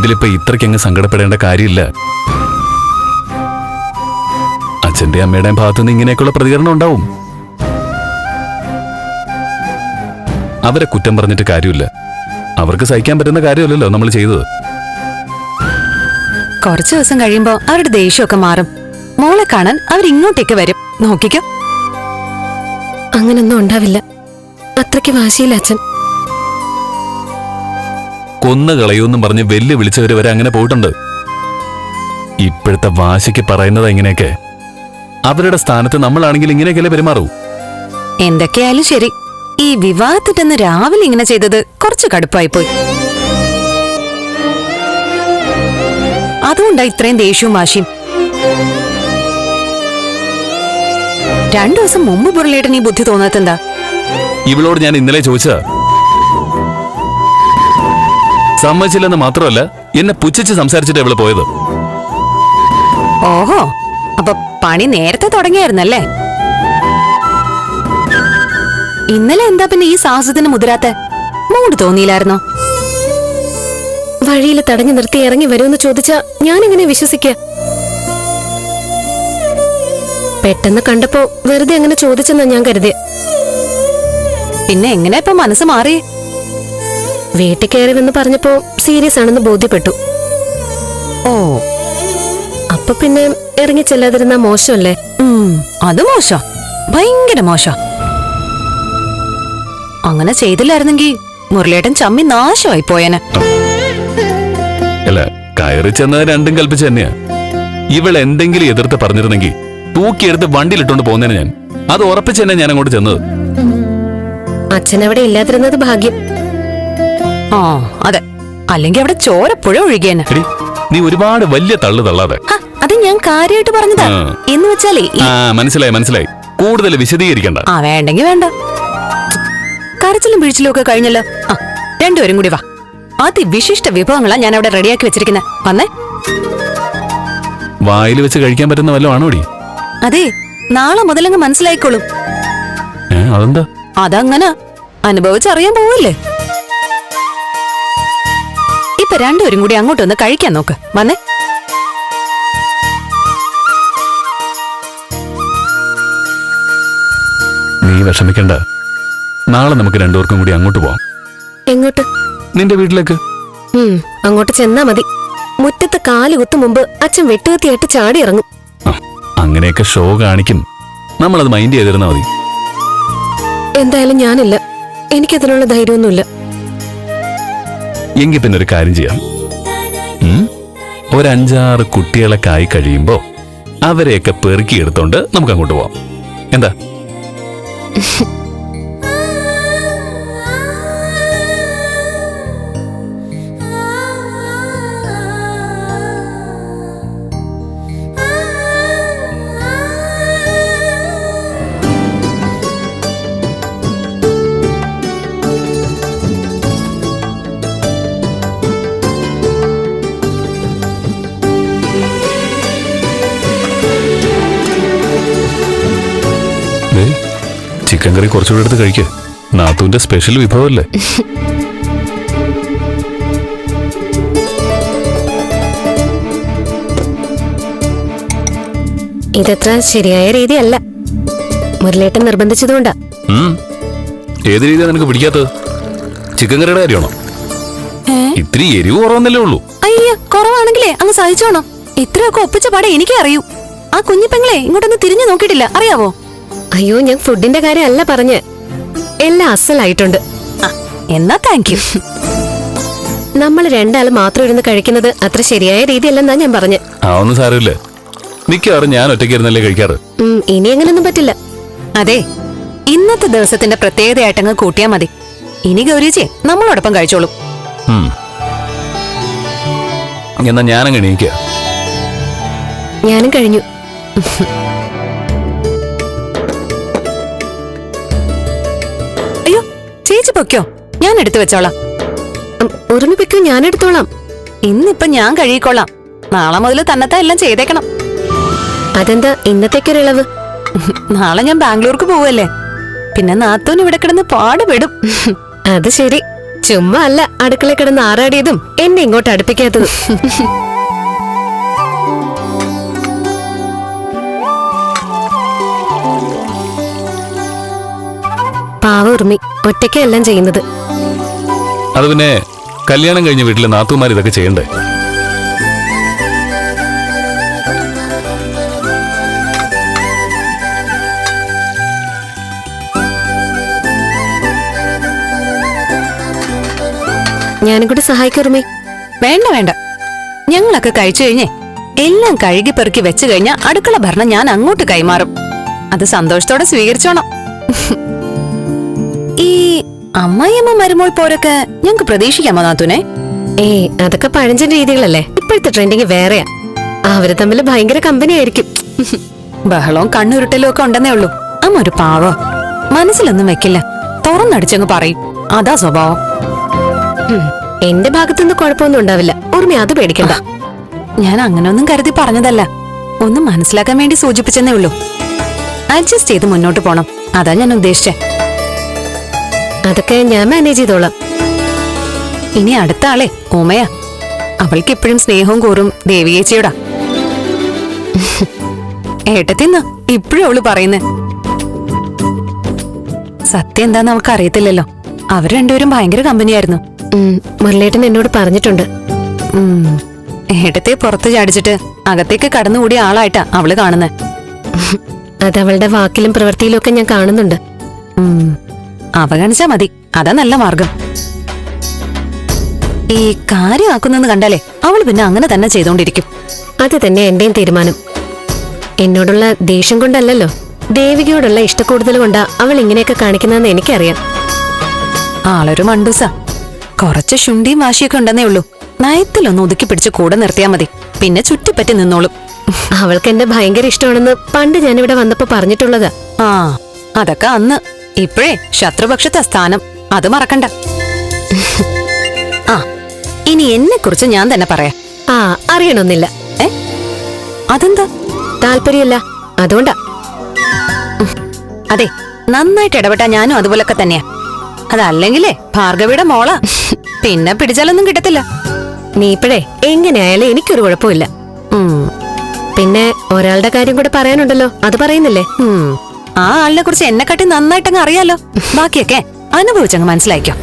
ഇതിലിപ്പോ ഇത്രയ്ക്കങ്ങ് സങ്കടപ്പെടേണ്ട കാര്യമില്ല. അച്ഛന്റെ അമ്മയുടെയും ഭാഗത്തുനിന്ന് ഇങ്ങനെയൊക്കെയുള്ള പ്രതികരണം ഉണ്ടാവും. അവരെ കുറ്റം പറഞ്ഞിട്ട് കാര്യമില്ല. അവർക്ക് സഹിക്കാൻ പറ്റുന്ന കാര്യമല്ലല്ലോ നമ്മൾ ചെയ്തത്. കുറച്ചു ദിവസം കഴിയുമ്പോ അവരുടെ ദേഷ്യമൊക്കെ മാറും. മോളെ കാണാൻ അവരിങ്ങോട്ടേക്ക് വരും. നോക്കിക്കോ. അങ്ങനൊന്നും ഉണ്ടാവില്ല. അത്രയ്ക്ക് വാശിയില്ല അച്ഛൻ. കൊന്നു കളയൂന്നും പറഞ്ഞ് വെല്ലു വിളിച്ചവര് വരെ അങ്ങനെ പോയിട്ടുണ്ട്. ഇപ്പോഴത്തെ വാശിക്ക് പറയുന്നത് എങ്ങനെയൊക്കെ അവരുടെ സ്ഥാനത്ത് നമ്മളാണെങ്കിൽ ഇങ്ങനെയൊക്കെയല്ലേ പെരുമാറൂ? എന്തൊക്കെയായാലും ശരി. ഈ വിവാഹത്തിട്ടെന്ന് രാവിലെ ഇങ്ങനെ ചെയ്തത് കുറച്ച് കടുപ്പായിപ്പോയി. അതുകൊണ്ടാ ഇത്രയും ദേഷ്യവും വാശിയും. രണ്ടു ദിവസം മുമ്പ് മുരളിയേട്ടൻ ഈ ബുദ്ധി തോന്നാത്തെന്താ? ഇവളോട് ഞാൻ ഇന്നലെ ചോദിച്ചതാ. സമ്മതിച്ചില്ലെന്ന് മാത്രമല്ല എന്നെ പുച്ഛിച്ച് സംസാരിച്ചിട്ട് ഇവൾ പോയത്. ഓഹോ അപ്പൊ പണി നേരത്തെ തുടങ്ങിയായിരുന്നല്ലേ? ഇന്നലെ എന്താ പിന്നെ ഈ സാഹസത്തിന് മുതിരാത്ത? മൂട് തോന്നിയില്ലായിരുന്നോ? വഴിയിൽ തടഞ്ഞു നിർത്തി ഇറങ്ങി വരുമെന്ന് ചോദിച്ചാ ഞാൻ എങ്ങനെ വിശ്വസിക്ക? പെട്ടെന്ന് കണ്ടപ്പോ വെറുതെ അങ്ങനെ ചോദിച്ചെന്നാ ഞാൻ കരുതി പിന്നെ എങ്ങനെ ഇപ്പൊ മനസ്സ് മാറി? വീട്ടിൽ കയറിവെന്ന് പറഞ്ഞപ്പോ സീരിയസ് ആണെന്ന് ബോധ്യപ്പെട്ടു. ഓ. അപ്പൊ പിന്നെ ഇറങ്ങി ചെല്ലാതിരുന്ന മോശമല്ലേ? അത് മോശ. ഭയങ്കര മോശ. അങ്ങനെ ചെയ്തില്ലായിരുന്നെങ്കിൽ മുരളിയേട്ടൻ ചമ്മി നാശമായി പോയേനെ. അല്ല കയറി ചെന്നത് രണ്ടും കൽപ്പിച്ച് തന്നെയാ. ഇവൾ എന്തെങ്കിലും എതിർത്ത് പറഞ്ഞിരുന്നെങ്കിൽ തൂക്കിയെടുത്ത് വണ്ടിയിലിട്ടോണ്ട് പോകുന്നതിന് ഞാൻ. അത് ഉറപ്പിച്ച് തന്നെ ഞാൻ അങ്ങോട്ട് ചെന്നത്. അച്ഛൻ അവിടെ ഇല്ലാതിരുന്നത് ഭാഗ്യം. ആ അതെ. അല്ലെങ്കിൽ അവിടെ ചോരപ്പുഴ ഒഴുകിയേനെ. എടി നീ ഒരുപാട് വലിയ തള്ളു തള്ളാതെ. ഹ, അത് ഞാൻ കാര്യമായിട്ട് പറഞ്ഞതാ. ആ. എന്ന് വെച്ചാലേ ഈ- ആ മനസ്സിലായി മനസ്സിലായി. കൂടുതൽ വിശദീകരിക്കണ്ട. ആ വേണ്ടെങ്കി വേണ്ട. കരച്ചിലും പിഴിച്ചിലും ഒക്കെ കഴിഞ്ഞല്ലോ. ആ രണ്ടുപേരും കൂടി വാ. അതിവിശിഷ്ട വിഭവങ്ങളാ ഞാൻ അവിടെ റെഡിയാക്കി വെച്ചിരിക്കുന്നത് വന്നേ. വായിൽ വെച്ച് കഴിക്കാൻ പറ്റുന്ന വല്ലതും ആണോടി? അതെ നാളെ മുതലങ്ങ് മനസ്സിലായിക്കോളും. ഏ അതെന്താ? അതങ്ങനെ അനുഭവിച്ചറിയാൻ പോവില്ലേ? ഇപ്പൊ രണ്ടുപേരും കൂടി അങ്ങോട്ട് ഒന്ന് കഴിക്കാൻ നോക്ക്. വന്നേ. നീ വിഷമിക്കണ്ട. നാളെ നമുക്ക് രണ്ടുപേർക്കും കൂടി അങ്ങോട്ട് പോവാം. എങ്ങോട്ട്? നിന്റെ വീട്ടിലേക്ക്. ഉം അങ്ങോട്ട് ചെന്നാ മതി. മുറ്റത്ത് കാൽ കുത്തു മുമ്പ് അച്ഛൻ വെട്ടുകത്തിയായിട്ട് ചാടി ഇറങ്ങും ആ, അങ്ങനെയൊക്കെ ഷോ കാണിക്കും. നമ്മളത് മൈൻഡ് ചെയ്തിരുന്നാ മതി. എന്തായാലും ഞാനില്ല. എനിക്കതിനുള്ള ധൈര്യമൊന്നുമില്ല. എങ്കിൽ പിന്നെ ഒരു കാര്യം ചെയ്യാം? ഒരു അഞ്ചാറ് കുട്ടികളൊക്കെ ആയി കഴിയുമ്പോ അവരെയൊക്കെ പെറുക്കിയെടുത്തോണ്ട് നമുക്ക് അങ്ങോട്ട് പോവാം. എന്താ? ചിക്കൻ കറി കുറച്ചുകൂടെ എടുത്ത് കഴിക്കുക നാത്തൂന്റെ സ്പെഷ്യൽ വിഭവമല്ലേ ഇതത്ര ശരിയായ രീതിയല്ല. മുരളേട്ടൻ നിർബന്ധിച്ചതുകൊണ്ടാ. ഉം. ഏത് രീതിയാ നിനക്ക് പിടിക്കാത്തത്? ചിക്കൻ കറിയുടെ കാര്യമാണോ? ഇത്തിരി എരിവ് കുറവെന്നല്ലേ ഉള്ളൂ. അയ്യ കുറവാണെങ്കിലേ അങ്ങ് സഹിച്ചോണം. ഇത്രയൊക്കെ ഒപ്പിച്ച പാടെ എനിക്കേ അറിയൂ. ആ കുഞ്ഞിപ്പെങ്ങളെ ഇങ്ങോട്ടൊന്ന് തിരിഞ്ഞു നോക്കിയിട്ടില്ല അറിയാവോ? അയ്യോ ഞാൻ ഫുഡിന്റെ കാര്യമല്ല പറഞ്ഞ്. എല്ലാം അസലായിട്ടുണ്ട്. ആ, എന്നാ താങ്ക് യു നമ്മൾ രണ്ടാളും മാത്രം ഇരുന്ന് കഴിക്കുന്നത് അത്ര ശരിയായ രീതിയല്ലെന്നാ ഞാൻ പറഞ്ഞു. ആ ഒന്നും സാരമില്ല. മിക്കവാറും ഞാൻ ഒറ്റയ്ക്ക് ഇരുന്നല്ലേ കഴിക്കാറ് ഇനി അങ്ങനൊന്നും പറ്റില്ല. അതെ ഇന്നത്തെ ദിവസത്തിന്റെ പ്രത്യേകതയായിട്ട് അങ്ങ് കൂട്ടിയാ മതി. ഇനി ഗൗരിച്ചേ നമ്മളോടൊപ്പം കഴിച്ചോളൂ. എന്നാ ഞാനങ്ങ് എണീക്കുക ഞാനും കഴിഞ്ഞു. പൊക്കോ ഞാൻ എടുത്തു വെച്ചോളാം. ഒരുമിപ്പിക്കോ ഞാൻ എടുത്തോളാം. ഇന്നിപ്പൊ ഞാൻ കഴുകിക്കൊള്ളാം നാളെ മുതൽ തന്നത്താ എല്ലാം ചെയ്തേക്കണം. അതെന്താ ഇന്നത്തേക്കൊരിളവ്? നാളെ ഞാൻ ബാംഗ്ലൂർക്ക് പോവല്ലേ പിന്നെ നാത്തൂൻ ഇവിടെ കിടന്ന് പാടുപെടും അത് ശരി. ചുമ്മാ അല്ല അടുക്കള കിടന്ന് ആറാടിയതും എന്നെ ഇങ്ങോട്ട് അടുപ്പിക്കാത്തതും. പാവ ഒറ്റയ്ക്കെല്ലാം ചെയ്യുന്നത്. അത് പിന്നെ കല്യാണം കഴിഞ്ഞ വീട്ടിലെ നാത്തുമാർ ഇതൊക്കെ ചെയ്യണ്ടേ? ഞാനും കൂടി സഹായിക്കും വേണ്ട വേണ്ട. ഞങ്ങളൊക്കെ കഴിച്ചു കഴിഞ്ഞേ എല്ലാം കഴുകി പെറുക്കി വെച്ചു കഴിഞ്ഞാൽ അടുക്കള ഭരണം ഞാൻ അങ്ങോട്ട് കൈമാറും. അത് സന്തോഷത്തോടെ സ്വീകരിച്ചോണം. ഈ അമ്മായിയമ്മ മരുമോൾ പോരൊക്കെ ഞങ്ങക്ക് പ്രതീക്ഷിക്കാമോ നാത്തൂനെ? ഏ അതൊക്കെ പഴഞ്ചൻ രീതികളല്ലേ. ഇപ്പോഴത്തെ ട്രെൻഡിങ് വേറെയാ. അവർ തമ്മിൽ ഭയങ്കര കമ്പനി ആയിരിക്കും. ബഹളവും കണ്ണുരുട്ടലും ഒക്കെ ഉണ്ടെന്നേ ഉള്ളൂ. അമ്മ ഒരു പാവോ. മനസ്സിലൊന്നും വെക്കില്ല. തുറന്നടിച്ചങ്ങ് പറയും. അതാ സ്വഭാവം. ഉം. എന്റെ ഭാഗത്തുനിന്ന് കുഴപ്പമൊന്നും ഉണ്ടാവില്ല. ഓർമ്മ അത് പേടിക്കണ്ട. ഞാൻ അങ്ങനെയൊന്നും കരുതി പറഞ്ഞതല്ല. ഒന്ന് മനസ്സിലാക്കാൻ വേണ്ടി സൂചിപ്പിച്ചെന്നേ ഉള്ളൂ. അഡ്ജസ്റ്റ് ചെയ്ത് മുന്നോട്ട് പോണം. അതാ ഞാൻ ഉദ്ദേശിച്ചേ. അതൊക്കെ ഞാൻ മാനേജ് ചെയ്തോളാം. ഇനി അടുത്ത ആളെ ഓമയാ. അവൾക്ക് എപ്പോഴും സ്നേഹവും കൂറും ദേവിയേച്ചിയോടാ ഏട്ടത്തിന്ന് ഇപ്പോഴും അവൾ പറയുന്നേ. സത്യം എന്താന്ന് അവൾക്ക് അറിയത്തില്ലല്ലോ. അവർ രണ്ടുപേരും ഭയങ്കര കമ്പനിയായിരുന്നു. മുരളേട്ടൻ എന്നോട് പറഞ്ഞിട്ടുണ്ട്. ഏട്ടത്തെ പുറത്ത് ചാടിച്ചിട്ട് അകത്തേക്ക് കടന്നുകൂടിയ ആളായിട്ടാ അവൾ കാണുന്നത് അത് അവളുടെ വാക്കിലും പ്രവൃത്തിയിലും ഒക്കെ ഞാൻ കാണുന്നുണ്ട്. അവഗണിച്ചാ മതി. അതാ നല്ല മാർഗം. ഈ കാര്യമാക്കുന്നെന്ന് കണ്ടാലേ അവൾ പിന്നെ അങ്ങനെ തന്നെ ചെയ്തോണ്ടിരിക്കും. അത് തന്നെ എന്റെയും തീരുമാനം. എന്നോടുള്ള ദേഷ്യം കൊണ്ടല്ലല്ലോ. ദേവികയോടുള്ള ഇഷ്ടക്കൂടുതൽ കൊണ്ടാ അവൾ ഇങ്ങനെയൊക്കെ കാണിക്കുന്നതെന്ന് എനിക്കറിയാം. ആളൊരു മണ്ടൂസ. കുറച്ച് ശുണ്ടിയും വാശിയൊക്കെ ഉണ്ടെന്നേ ഉള്ളൂ. നയത്തിലൊന്ന് ഒതുക്കി പിടിച്ച് കൂടെ നിർത്തിയാ മതി. പിന്നെ ചുറ്റിപ്പറ്റി നിന്നോളും. അവൾക്ക് എന്നെ ഭയങ്കര ഇഷ്ടമാണെന്ന് പണ്ട് ഞാനിവിടെ വന്നപ്പോ പറഞ്ഞിട്ടുള്ളതാ. ആ അതൊക്കെ അന്ന്. ഇപ്പോഴേ ശത്രുപക്ഷത്തെ സ്ഥാനം അത് മറക്കണ്ട. ആ ഇനി എന്നെ കുറിച്ച് ഞാൻ തന്നെ പറയാം. ആ അറിയണമെന്നില്ല ഏ? അതെന്താ? താല്പര്യമില്ല അതുകൊണ്ടാ. അതെ നന്നായിട്ട് ഇടപെട്ടാ ഞാനും അതുപോലൊക്കെ തന്നെയാ. അതല്ലെങ്കിലേ ഭാർഗവിയുടെ മോളാ. പിന്നെ പിടിച്ചാലൊന്നും കിട്ടത്തില്ല. നീ ഇപ്പോഴേ എങ്ങനെയായാലും എനിക്കൊരു കുഴപ്പമില്ല. പിന്നെ ഒരാളുടെ കാര്യം കൂടെ പറയാനുണ്ടല്ലോ അത് പറയുന്നില്ലേ. ആ ആളിനെ കുറിച്ച് എന്നെക്കാട്ടി നന്നായിട്ടങ്ങ് അറിയാലോ ബാക്കിയൊക്കെ അനുഭവിച്ചങ്ങ് മനസ്സിലായിക്കോ.